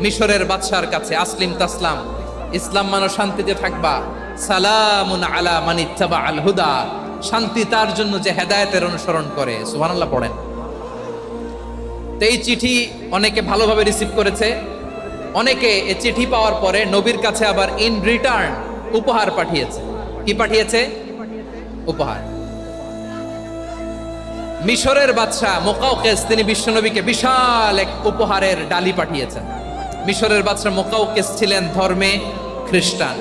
মিশরের বাদশার কাছে, আসলিম তাসলাম। ইসলাম মানো শান্তিতে থাকবা। সালামুন আলা মান ইত্তাবা আল হুদা। শান্তি তার জন্য যে হেদায়েতের অনুসরণ করে। সুবহানাল্লাহ পড়েন। তো এই চিঠি অনেকে ভালোভাবে রিসিভ করেছে। অনেকে এই চিঠি পাওয়ার পরে নবীর কাছে আবার ইন রিটার্ন উপহার পাঠিয়েছে। কি পাঠিয়েছে? উপহার। মিশরের বাদশাহ মোকাউকেস তিনি বিশ্বনবীকে বিশাল এক উপহারের ডালি পাঠিয়েছেন। মিশরের বাদশাহ মোকাউকেস ছিলেন ধর্মে খ্রিস্টান।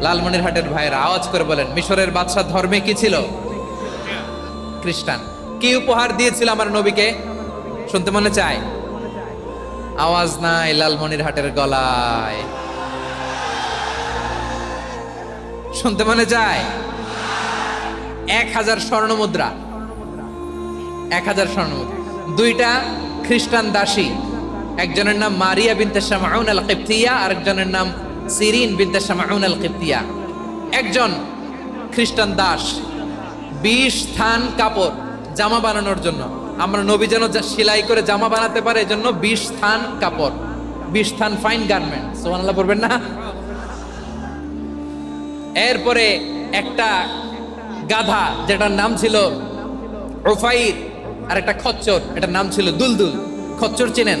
লালমনিরহাটের ভাইয়েরা আওয়াজ করে বলেন, মিশরের বাদশাহ ধর্মে কি ছিল? খ্রিস্টান, কি উপহার দিয়েছিল আমার নবীকে? শুনতে মনে চায়? আওয়াজ নাই লালমনিরহাটের গলায়। শুনতে মনে চায়? এক হাজার স্বর্ণ মুদ্রা। এক হাজার স্বর্ণ মুদ্রা। দুইটা খ্রিস্টান দাসী। একজনের নাম মারিয়া বিনতে শামাউন আল কিপ্তিয়া আর একজনের নাম সিরিন বিনতে শামাউন আল কিপ্তিয়া একজন খ্রিস্টান দাস, বিশ থান কাপড় জামা বানানোর জন্য। আমরা নবী যেন সেলাই করে জামা বানাতে পারে, এজন্য বিশ থান কাপড়, বিশ থান ফাইন গার্মেন্ট সোহানাল্লাহ পড়বেন না? এরপরে একটা গাধা, যেটার নাম ছিল ওফাইর আর একটা খচ্চর, এটার নাম ছিল দুলদুল। খচ্চর চিনেন?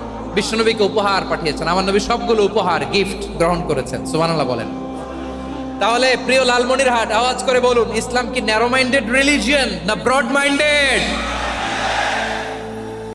বিশ্বনবীকে উপহার পাঠিয়েছেন। আমার নবী সবগুলো উপহার গিফট গ্রহণ করেছেন। সুমানাল্লাহ বলেন। তাহলে প্রিয় লালমনির হাট আওয়াজ করে বলুন, ইসলাম কি ন্যারো মাইন্ডেড রিলিজিয়ন না ব্রড মাইন্ডেড